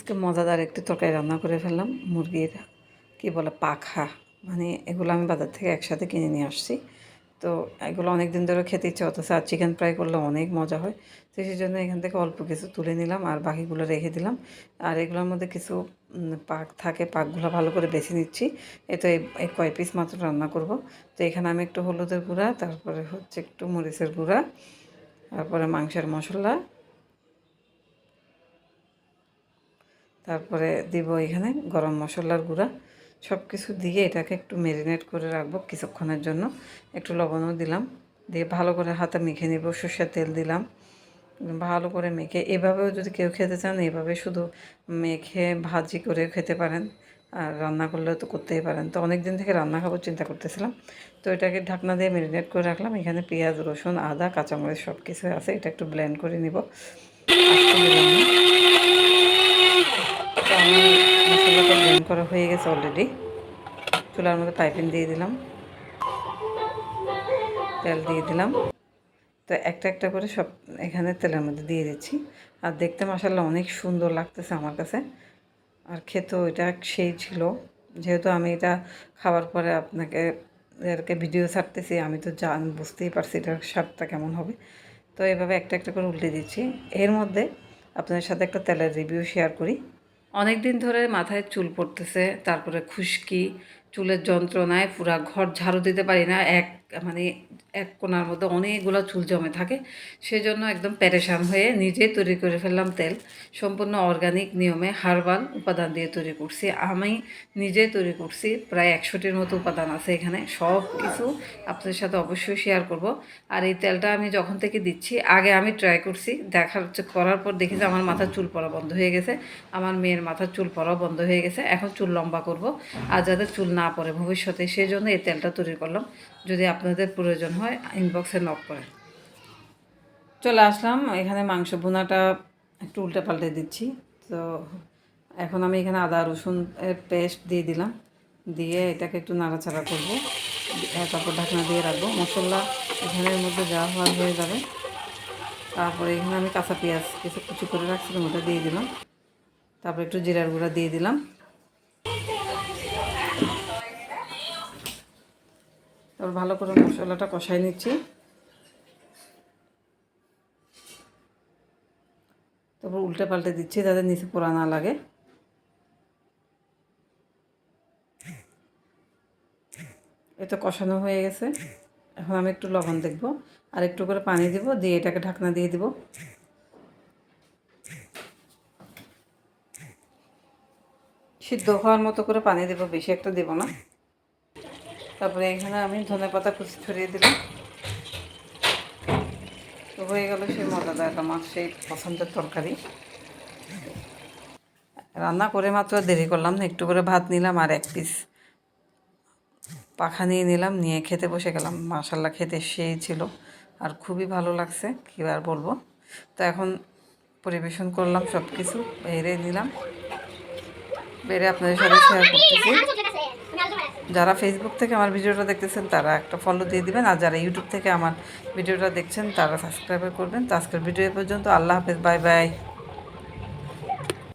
আজকে মজাদার একটি তরকারি রান্না করে ফেললাম, মুরগির কি বলে পাখা। মানে এগুলো আমি বাজার থেকে একসাথে কিনে নিয়ে আসছি। তো এগুলো অনেক দিন ধরে খেতে ইচ্ছে হতেছে আর চিকেন ফ্রাই করলে অনেক মজা হয়। তো সেই জন্য এখান থেকে অল্প কিছু তুলে নিলাম আর বাকিগুলো রেখে দিলাম। আর এগুলোর মধ্যে কিছু পাক থাকে, পাকগুলো ভালো করে বেছে নিচ্ছি। এ তো এই কয় পিস মাত্র রান্না করব। তো এখানে আমি একটু হলুদের গুঁড়া, তারপরে হচ্ছে একটু মরিচের গুঁড়া, তারপরে মাংসের মশলা তারপরে দিব এখানে গরম মশলার গুঁড়া। সব কিছু দিয়ে এটাকে একটু ম্যারিনেট করে রাখব কিছুক্ষণের জন্য। একটু লবণও দিলাম। দিয়ে ভালো করে হাতে মেখে নেব, সর্ষের তেল দিলাম। ভালো করে মেখে এভাবেও যদি কেউ খেতে চান, এভাবে শুধু মেখে ভাজি করে খেতে পারেন। আর রান্না করলেও তো করতেই পারেন। তো অনেক দিন থেকে রান্না খাব চিন্তা করতেছিলাম। তো এটাকে ঢাকনা দিয়ে ম্যারিনেট করে রাখলাম। এখানে পেঁয়াজ, রসুন, আদা, কাঁচামরিচ সব কিছু আছে। এটা একটু ব্লেন্ড করে নিব। মশলাটা করা হয়ে গেছে অলরেডি চুলার মধ্যে পাইপিং দিয়ে দিলাম। তেল দিয়ে দিলাম। তো একটা একটা করে সব এখানে তেলের মধ্যে দিয়ে দিচ্ছি। আর দেখতে মাসাল্লাহ অনেক সুন্দর লাগতেছে আমার কাছে। আর খেতেও এটা সেই ছিল। যেহেতু আমি এটা খাওয়ার পরে আপনাকে এরকে ভিডিও ছাড়তেছি, আমি তো জান বুঝতেই পারছি এটার স্বাদটা কেমন হবে। তো এভাবে একটা একটা করে উল্টে দিচ্ছি। এর মধ্যে আপনাদের সাথে একটা তেলের রিভিউ শেয়ার করি। অনেক দিন ধরে মাথায় চুল পড়তেছে তারপরে খুশকি চুলের যন্ত্রণায় পুরা ঘর ঝাড়ু দিতে পারি না। এক মানে এক কোণার মধ্যে অনেকগুলো চুল জমে থাকে। সেজন্য একদম প্যারেশান হয়ে নিজে তৈরি করে ফেললাম তেল। সম্পূর্ণ অর্গানিক নিয়মে হার্বাল উপাদান দিয়ে তৈরি করছি। আমি নিজে তৈরি করছি। প্রায় একশোটির মতো উপাদান আছে এখানে। সব কিছু আপনাদের সাথে অবশ্যই শেয়ার করব। আর এই তেলটা আমি যখন থেকে দিচ্ছি, আগে আমি ট্রাই করছি। দেখার, করার পর দেখি যে আমার মাথার চুল পড়া বন্ধ হয়ে গেছে। আমার মেয়ের মাথার চুল পড়াও বন্ধ হয়ে গেছে। এখন চুল লম্বা করব। আর যাতে চুল না পড়ে, ভবিষ্যতে সেই জন্য এই তেলটা তৈরি করলাম। যদি আপনাদের প্রয়োজন হয় ইনবক্সে নক করে। চলে আসলাম, এখানে মাংস বোনাটা একটু উল্টে পাল্টে দিচ্ছি। তো এখন আমি এখানে আদা, রসুন এর পেস্ট দিয়ে দিলাম। দিয়ে এটাকে একটু নাড়াচাড়া করব। তারপর ঢাকনা দিয়ে রাখব। মশলা এখানের মধ্যে যা হওয়ার হয়ে যাবে। তারপরে এখানে আমি কাঁচা পেঁয়াজ কিছু কুচি করে রাখছিলাম, ওটা দিয়ে দিলাম। তারপর একটু জিরার গুঁড়া দিয়ে দিলাম। তারপর ভালো করে মশলাটা কষাই নিচ্ছি। তারপর উল্টে পাল্টে দিচ্ছি যাতে নিচে পোড়া না লাগে। এটা কষানো হয়ে গেছে। এখন আমি একটু লবণ দেখব আর একটু করে পানি দিব, দিয়ে এটাকে ঢাকনা দিয়ে দিব। সিদ্ধ হওয়ার মতো করে পানি দেবো, বেশি একটা দেবো না। তারপরে এখানে আমি ধনে পাতা কুচি ছড়িয়ে দিলাম। তো হয়ে গেল সেই মজাদার আমার সেই পছন্দের তরকারি। রান্না করে মাত্র দেরি করলাম না, একটু করে ভাত নিলাম আর এক পিস পাখা নিয়ে নিলাম, নিয়ে খেতে বসে গেলাম। মাসাল্লাহ খেতে সেই ছিল। আর খুবই ভালো লাগছে, কী আর বলব। তো এখন পরিবেশন করলাম সব কিছু বেড়ে নিলাম। বেড়ে আপনাদের সাথে শেয়ার করতেছি। যারা ফেসবুক থেকে আমার ভিডিওটা দেখতেছেন, তারা একটা ফলো দিয়ে দেবেন। আর যারা ইউটিউব থেকে আমার ভিডিওটা দেখছেন, তারা সাবস্ক্রাইব করবেন। তো আজকের ভিডিও পর্যন্ত। আল্লাহ হাফেজ। Bye bye